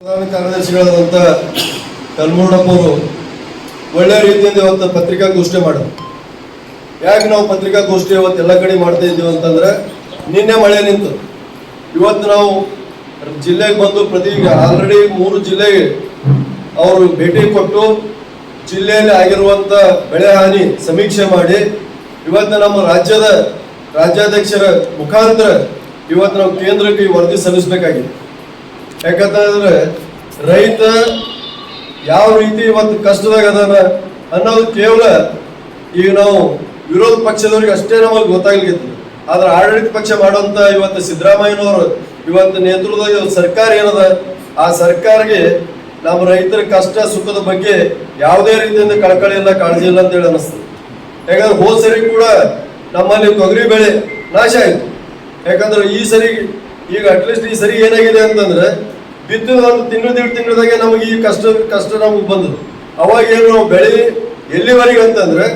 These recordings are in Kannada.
ಪ್ರಧಾನ ಕಾರ್ಯದರ್ಶಿಗಳಾದಂಥ ಕಲ್ಮೂರ್ಣಪ್ಪ ಅವರು ಒಳ್ಳೆ ರೀತಿಯಿಂದ ಇವತ್ತು ಪತ್ರಿಕಾಗೋಷ್ಠಿ ಮಾಡ ಯಾಕೆ ನಾವು ಪತ್ರಿಕಾಗೋಷ್ಠಿ ಇವತ್ತು ಎಲ್ಲ ಕಡೆ ಮಾಡ್ತಾ ಇದ್ದೀವಿ ಅಂತಂದ್ರೆ, ನಿನ್ನೆ ಮಳೆ ನಿಂತು. ಇವತ್ತು ನಾವು ಜಿಲ್ಲೆಗೆ ಬಂದು ಪ್ರತಿ ಆಲ್ರೆಡಿ ಮೂರು ಜಿಲ್ಲೆಗೆ ಅವರು ಭೇಟಿ ಕೊಟ್ಟು ಜಿಲ್ಲೆಯಲ್ಲಿ ಆಗಿರುವಂತ ಬೆಳೆ ಹಾನಿ ಸಮೀಕ್ಷೆ ಮಾಡಿ, ಇವತ್ತು ನಮ್ಮ ರಾಜ್ಯದ ರಾಜ್ಯಾಧ್ಯಕ್ಷರ ಮುಖಾಂತರ ಇವತ್ತು ನಾವು ಕೇಂದ್ರಕ್ಕೆ ವರದಿ ಸಲ್ಲಿಸಬೇಕಾಗಿದೆ. ಯಾಕಂತಂದ್ರೆ ರೈತ ಯಾವ ರೀತಿ ಇವತ್ತು ಕಷ್ಟದಾಗ ಅದಾನ ಅನ್ನೋದು ಕೇವಲ ಈಗ ನಾವು ವಿರೋಧ ಪಕ್ಷದವ್ರಿಗೆ ಅಷ್ಟೇ ನಮಗೆ ಗೊತ್ತಾಗ್ಲಿಕ್ಕೆ ಆದ್ರೆ ಆಡಳಿತ ಪಕ್ಷ ಮಾಡುವಂತ ಇವತ್ತು ಸಿದ್ದರಾಮಯ್ಯನವರು ಇವತ್ತು ನೇತೃತ್ವದ ಸರ್ಕಾರ ಏನದ? ಆ ಸರ್ಕಾರಗೆ ನಮ್ಮ ರೈತರ ಕಷ್ಟ, ಸುಖದ ಬಗ್ಗೆ ಯಾವುದೇ ರೀತಿಯಿಂದ ಕಳಕಳಿ ಇಲ್ಲ, ಕಾಳಜಿ ಇಲ್ಲ ಅಂತ ಹೇಳಿ ಅನಿಸ್ತದೆ ಯಾಕಂದ್ರೆ ಹೋದ ಸರಿ ಕೂಡ ನಮ್ಮಲ್ಲಿ ತೊಗರಿ ಬೆಳೆ ನಾಶ ಆಯಿತು. ಯಾಕಂದ್ರೆ ಈ ಸರಿ ಈಗ ಅಟ್ಲೀಸ್ಟ್ ಈ ಸರಿ ಏನಾಗಿದೆ ಅಂತಂದ್ರೆ ಬಿತ್ತಿದ ಒಂದು ತಿಂಗಳು ಎರಡು ತಿಂಗಳದಾಗೆ ನಮಗೆ ಈ ಕಷ್ಟ ಕಷ್ಟ ನಮಗೆ ಬಂದದ್ದು. ಅವಾಗ ಏನು ನಾವು ಬೆಳೆ ಎಲ್ಲಿವರೆಗೆ ಅಂತಂದ್ರೆ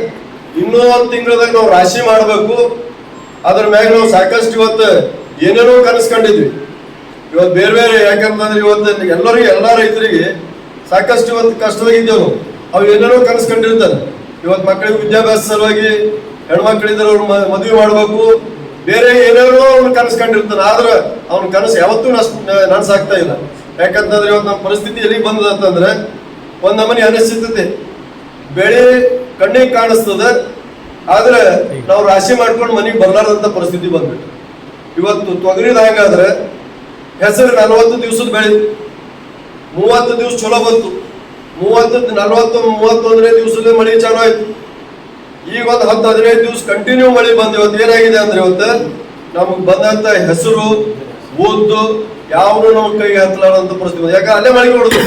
ಇನ್ನೂ ಒಂದು ತಿಂಗಳದಾಗ ನಾವು ರಾಶಿ ಮಾಡಬೇಕು. ಅದ್ರ ಮ್ಯಾಗ ನಾವು ಸಾಕಷ್ಟು ಇವತ್ತು ಏನೇನೋ ಕನಸ್ಕೊಂಡಿದ್ವಿ. ಇವತ್ತು ಬೇರೆ ಬೇರೆ, ಯಾಕಂತಂದ್ರೆ ಇವತ್ತು ಎಲ್ಲರಿಗೂ, ಎಲ್ಲ ರೈತರಿಗೆ ಸಾಕಷ್ಟು ಇವತ್ತು ಕಷ್ಟದಾಗಿದ್ದೇವೆ ಇದ್ದೇವೆ ಅವು ಏನೇನೋ ಕನಸ್ಕೊಂಡಿರ್ತಾರೆ. ಇವತ್ತು ಮಕ್ಕಳಿಗೆ ವಿದ್ಯಾಭ್ಯಾಸ ಸಲುವಾಗಿ ಹೆಣ್ಮಕ್ಳಿದ್ರೆ ಅವ್ರು ಮದುವೆ ಮಾಡಬೇಕು. ಬೇರೆ ಏನೇನೋ ಅವ್ನು ಕನಸ್ಕೊಂಡಿರ್ತಾನೆ ಆದ್ರೆ ಅವ್ನ ಕನಸು ಯಾವತ್ತೂ ನಸ್ ನನ್ಸಾಗ್ತಾ ಇಲ್ಲ. ಯಾಕಂತಂದ್ರೆ ಇವತ್ತು ನಮ್ಮ ಪರಿಸ್ಥಿತಿ ಎಲ್ಲಿಗೆ ಬಂದದ ಅಂತಂದ್ರೆ ಒಂದ್ ನಮನಿ ಅನಿಶ್ಚಿತತೆ. ಬೆಳೆ ಕಣ್ಣಿಗೆ ಕಾಣಿಸ್ತದ, ಆದ್ರೆ ನಾವು ರಾಶಿ ಮಾಡ್ಕೊಂಡು ಮನೆಗೆ ಬರ್ಲಾರ್ದಂತ ಪರಿಸ್ಥಿತಿ ಬಂದ್ಬಿಟ್ಟು ಇವತ್ತು ತೊಗರಿದಾಗಾದ್ರೆ ಹೆಸರು ನಲವತ್ತು ದಿವಸದ ಬೆಳೆ. ಮೂವತ್ತು ದಿವಸ ಚಲೋ ಬಂತು. ಮೂವತ್ತು, ನಲವತ್ತು ಮೂವತ್ತೊಂದನೇ ದಿವಸದ ಮಳೆ ಚಾಲೂ ಆಯ್ತು. ಈಗ ಒಂದು ಹತ್ತು ಹದಿನೈದು ದಿವಸ ಕಂಟಿನ್ಯೂ ಮಳೆ ಬಂದು ಇವತ್ತು ಏನಾಗಿದೆ ಅಂದ್ರೆ ಇವತ್ತು ನಮಗೆ ಬಂದಂತ ಹೆಸರು ಓದ್ದು ಯಾವ್ದು ನಮ್ಮ ಕೈಗೆ ಹತ್ತಲಾರಂತ ಪರಿಸ್ಥಿತಿ. ಯಾಕೆ ಅಲ್ಲೇ ಮಳೆ ಹೊಡೆದು.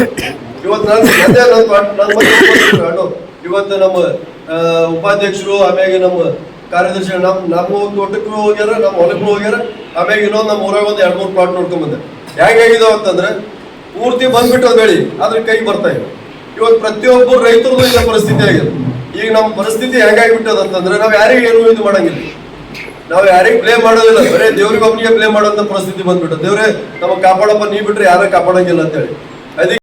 ಇವತ್ತು ನಾನು ಅದೇ ನನ್ನ ಒಬ್ಬರು ಇವತ್ತು ನಮ್ಮ ಉಪಾಧ್ಯಕ್ಷರು, ಆಮ್ಯಾಗೆ ನಮ್ಮ ಕಾರ್ಯದರ್ಶಿ ನಮ್ಮ ನಮ್ಮ ತೋಟಕ್ಕೂ ಹೋಗ್ಯಾರ, ನಮ್ಮ ಹೊಲಕ್ಕೂ ಹೋಗ್ಯಾರ, ಆಮ್ಯಾಗ ಇನ್ನೊಂದು ನಮ್ಮ ಊರಾಗ ಒಂದು ಎರಡು ಮೂರು ಪಾಟ್ ನೋಡ್ಕೊಂಡ್ ಬಂದೆ. ಹೇಗಿದಾವ ಅಂತಂದ್ರೆ, ಪೂರ್ತಿ ಬಂದ್ಬಿಟ್ಟು ಬೆಳಿ, ಅದ್ರ ಕೈ ಬರ್ತಾ ಇಲ್ಲ. ಇವತ್ತು ಪ್ರತಿಯೊಬ್ಬರು ರೈತರದ್ದು ಇಲ್ಲ ಪರಿಸ್ಥಿತಿ ಆಗಿದೆ. ಈಗ ನಮ್ಮ ಪರಿಸ್ಥಿತಿ ಹೆಂಗಾಗ್ಬಿಟ್ಟದ ಅಂತಂದ್ರೆ, ನಾವು ಯಾರಿಗೂ ಏನು ಇದು ಮಾಡಂಗಿಲ್ಲ. ನಾವು ಯಾರಿಗೆ ಪ್ಲೇ ಮಾಡೋದಿಲ್ಲ. ಬರೇ ದೇವ್ರಿಗೆ ಒಬ್ಬನಿಗೆ ಪ್ಲೇ ಮಾಡೋಂಥ ಪರಿಸ್ಥಿತಿ ಬಂದ್ಬಿಟ್ಟು. ದೇವ್ರೆ, ನಮಗೆ ಕಾಪಾಡಪ್ಪ, ನೀ ಬಿಟ್ರೆ ಯಾರ ಕಾಪಾಡಂಗಿಲ್ಲ ಅಂತೇಳಿ. ಅದಕ್ಕೆ